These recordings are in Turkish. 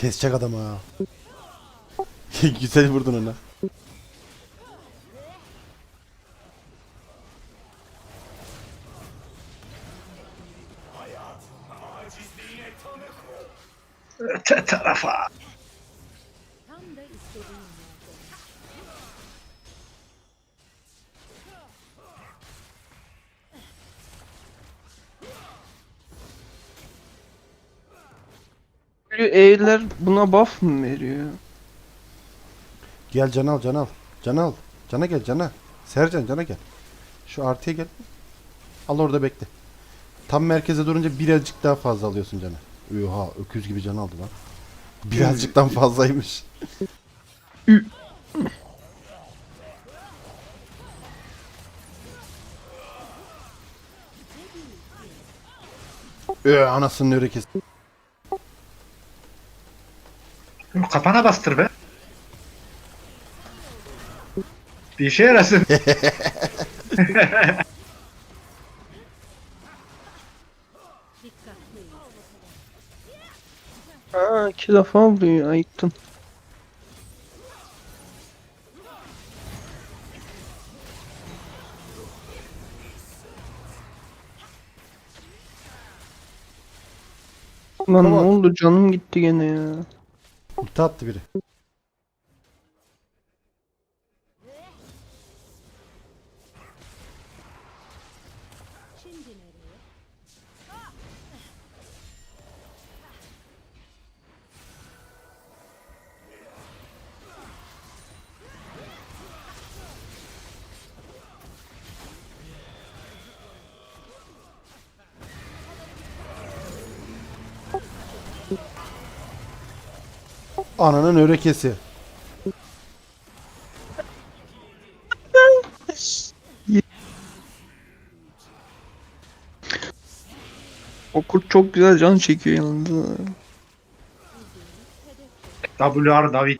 Kesecek adam ha. Güzel vurdun ona. Öte tarafa. E'ler buna buff mı veriyor? Gel can al can al. Can al. Cana gel cana. Sercan cana gel. Şu artıya gel. Al orada bekle. Tam merkeze durunca birazcık daha fazla alıyorsun canı. Oha öküz gibi can aldı lan. Birazcıktan fazlaymış. Ee, anasının örekesi. Kafana bastır be. Bir işe yarasın. Dikkatli. Ha iki defa vuruyor ayıktım. Lan ne oldu canım gitti gene ya. Ulti attı biri. Ananın örekesi. O kurt çok güzel can çekiyor yalnız. ha. WR David.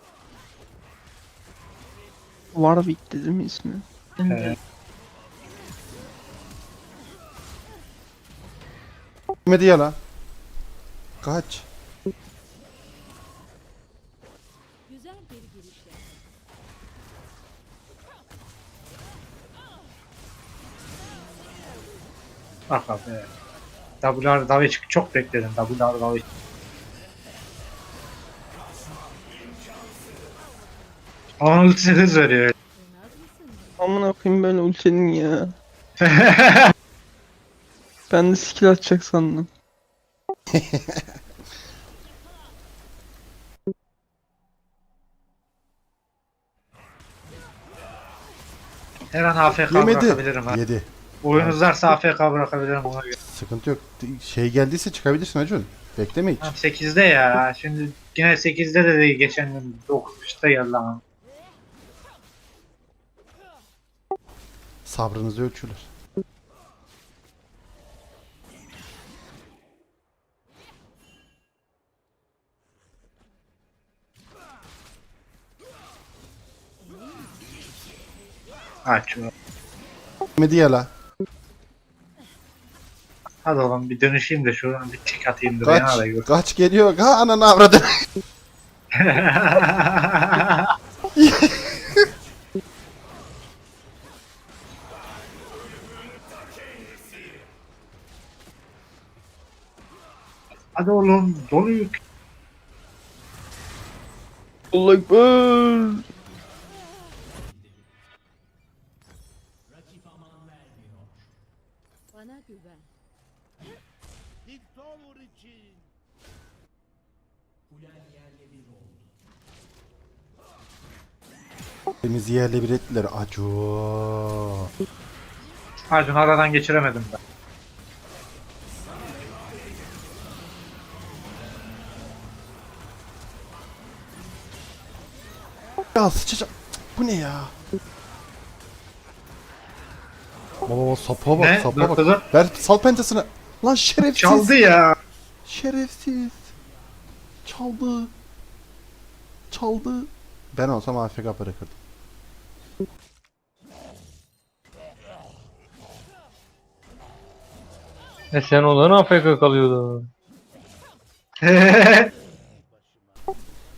Warwick dedi mi ismi? Gitmedi ya lan. Kaç. Bak abi. WR David çok bekledim. WR. Onun ultisi hız veriyor. Amına koyayım böyle ultinin ya. ben de skill atacak sandım. Her an AFK Yemedi. bırakabilirim ha. Yedi. Oyun uzarsa AFK bırakabilirim ona göre. Sıkıntı yok. Şey geldiyse çıkabilirsin Acun. Bekleme hiç. Tamam 8'de ya. Şimdi yine 8'de de değil. Geçen gün 9'da geldi ama. Sabrınızı ölçülür. Aç şunu. Gitmedi ya la. Hadi oğlum bir dönüşeyim de şuradan bir tik atayım da beni Kaç. arayı Kaç geliyor. Ha ananı avradı. Hadi oğlum dolu yük. Allah ekber. Bana güven. Temiz yerle bir ettiler. Acun. Acun aradan geçiremedim ben. Ya sıçacak. Bu ne ya? Baba baba sapa bak Ne? sapa Dur, bak. dur. Ver sal pentasını. Lan şerefsiz. Çaldı ya. Şerefsiz. Çaldı. Çaldı. Ben olsam AFK bırakırdım. E sen olan AFK kalıyordu.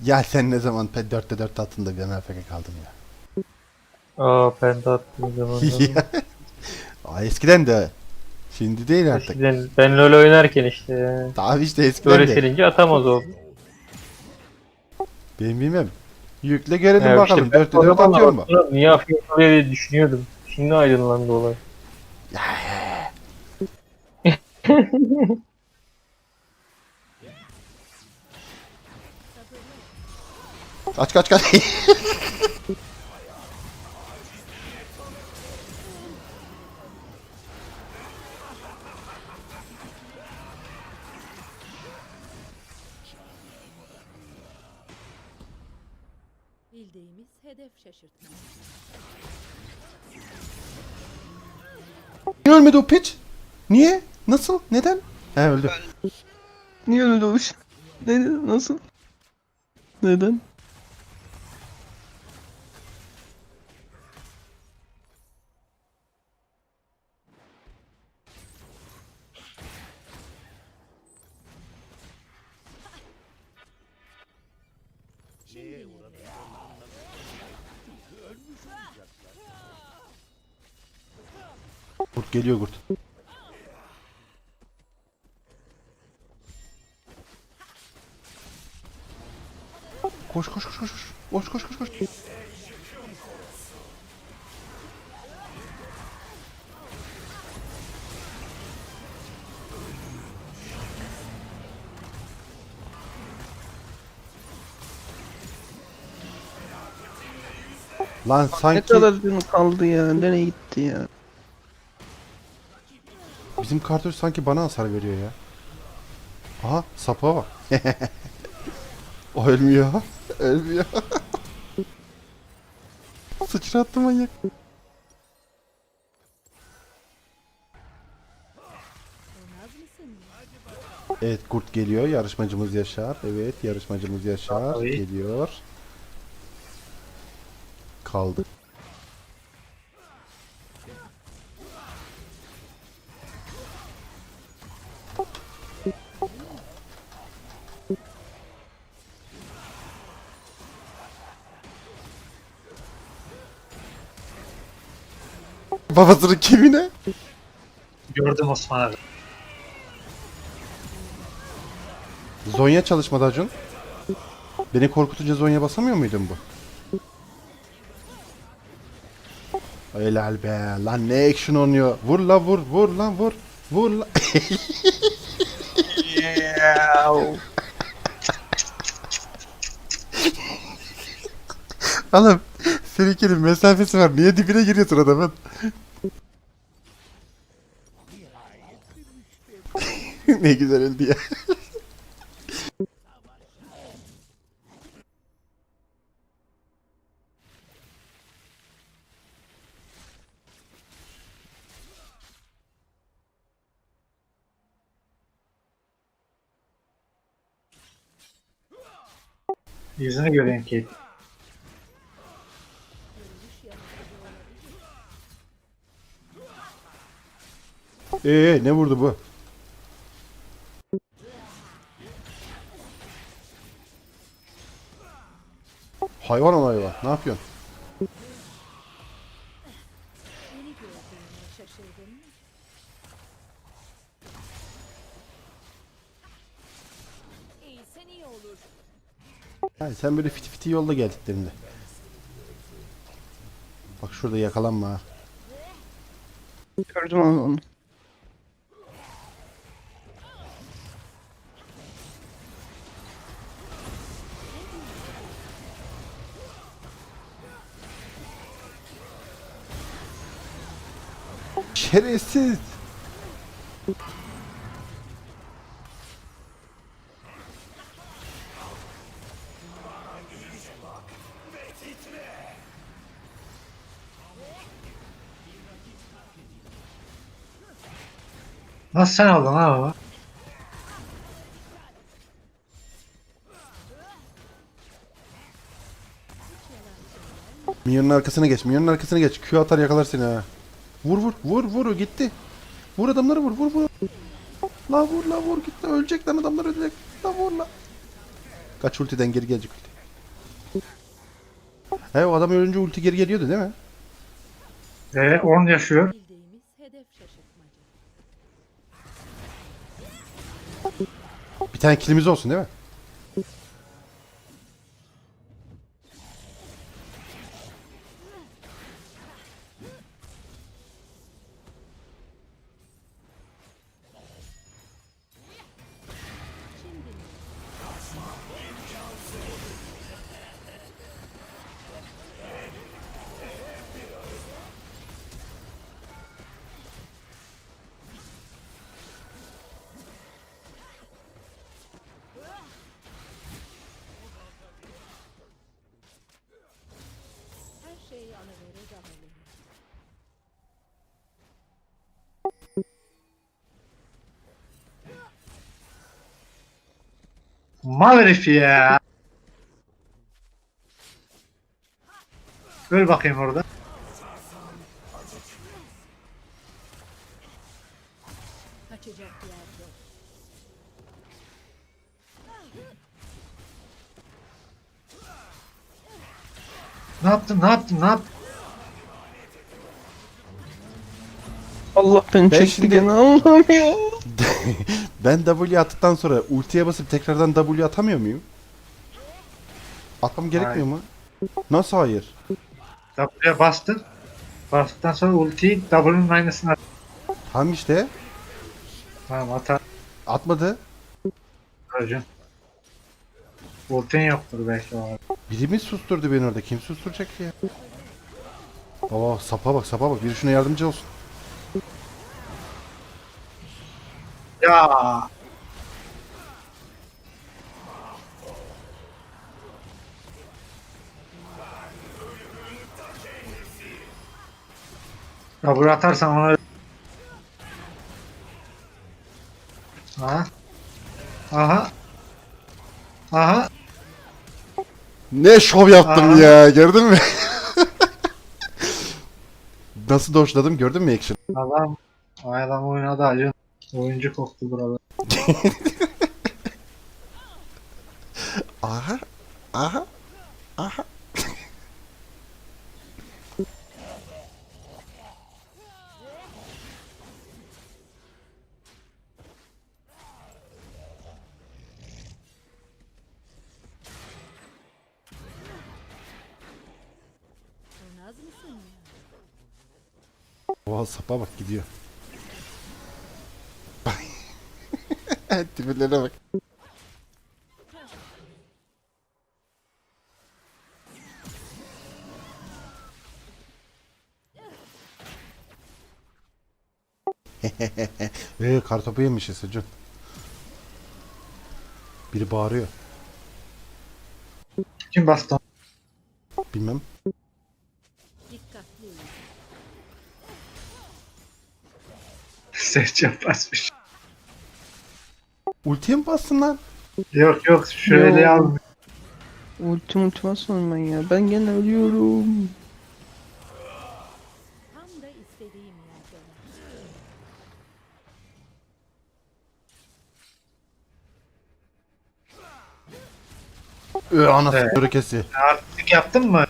Ya sen ne zaman pe 4'te 4 altında ben AFK kaldım ya. Aa penta attığım zaman. Aa, eskiden de. Şimdi değil artık. Eskiden ben LoL oynarken işte yani. Daha işte eskiden Böyle de. silince atamaz oldu. Ben bilmem. Yükle görelim Ya bakalım. ben 4'te o 4 zaman atıyor mu? Niye afiyet oluyor diye düşünüyordum. Şimdi aydınlandı olay. Kaç kaç kaç. Niye ölmedi o piç? Niye? Nasıl? Neden? He öldü. Niye öyle olmuş? Ne, nasıl? Neden? Geliyor kurt. Koş koş koş koş. Koş koş koş koş. Lan Ne sanki kadar canı kaldı ya? Nereye gitti ya? Bizim kartuş sanki bana hasar veriyor ya. Aha sapa bak. o ölmüyor. Ölmüyor. Sıçrattı manyak. Evet kurt geliyor. Yarışmacımız Yaşar. Evet yarışmacımız Yaşar geliyor. Kaldı. Babasının kimine? Gördüm Osman abi. Zonya çalışmadı Acun. Beni korkutunca Zonya basamıyor muydun bu? Helal be. Lan ne action oynuyor. Vur la vur vur lan vur. Vur la. Oğlum seninkinin mesafesi var. Niye dibine giriyorsun adamın? ne güzel öldü ya. Yüzünü göreyim ki. Ee ne vurdu bu? Hayvan ol hayvan. Ne yapıyorsun? Ha, sen böyle fiti fiti yolda geldiklerinde. Bak şurada yakalanma ha. Gördüm onu. Şerefsiz. Nasıl sen aldın ha baba? Minyonun arkasına geç. Minyonun arkasına geç. Q atar yakalar seni ha. Vur vur vur vur o gitti. Vur adamları vur vur vur. La vur la vur gitti. Ölecek lan adamlar ölecek. La vur la. Kaç ultiden geri gelecek ulti. He o adam ölünce ulti geri geliyordu değil mi? Ve 10 yaşıyor. Bir tane kilimiz olsun değil mi? Mal herif ya. Öl bakayım orada. Kaçacak yer yok. Ne yaptın? Ne yaptın? Ne yaptın? Allah beni Ben çekti şimdi- gene Allah'ım ya. Ben W attıktan sonra ultiye basıp tekrardan W atamıyor muyum? Atmam gerekmiyor mu? Nasıl hayır? W'ye bastın. Bastıktan sonra ultiyi W'nun aynısını at. Tam işte Tamam atar. atmadı. Hocam. Ultin yoktur belki o arada. Biri mi susturdu beni orada? Kim susturacak ya? Baba sapa bak sapa bak. Biri şuna yardımcı olsun. Ya. W atarsan ona Aha. Aha. Aha. Ne şov yaptım Aa. ya gördün mü? Nasıl doşladım gördün mü action? Adam adam oynadı acın. Oyuncu koktu burada. Aha. Aha. Aha. Oha sapa bak gidiyor. Tiplerine bak. Eee kartopu yemişiz hocam. Biri bağırıyor. Kim bastı? Bilmem. Dikkatli ol. Sercan basmış. Ultiye mi bastın lan? Yok yok şöyle Yo. al. Ultim ultimasyon ben ya. Ben gene ölüyorum. Tam da istediğim yerde. Ee, anası Evet. börekesi. Artık yaptın mı?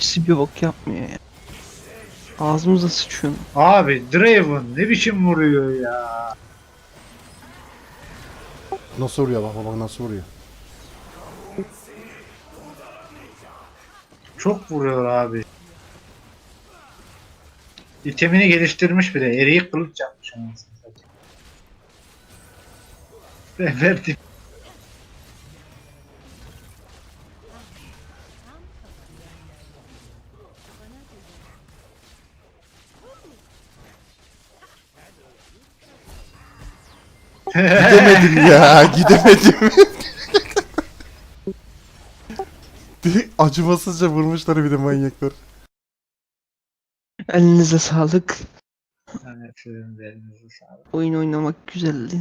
İkisi bir bok yapmıyor ya. Ağzımıza sıçıyor. Abi Draven ne biçim vuruyor ya. Nasıl vuruyor bak bak nasıl vuruyor. Çok vuruyor abi. İtemini geliştirmiş bir de. Eriği kılıç yapmış anasını satayım. Ben verdim. Gidemedim ya gidemedim. Acımasızca vurmuşlar bir de manyaklar. Elinize sağlık. De elinize sağlık. Oyun oynamak güzeldi.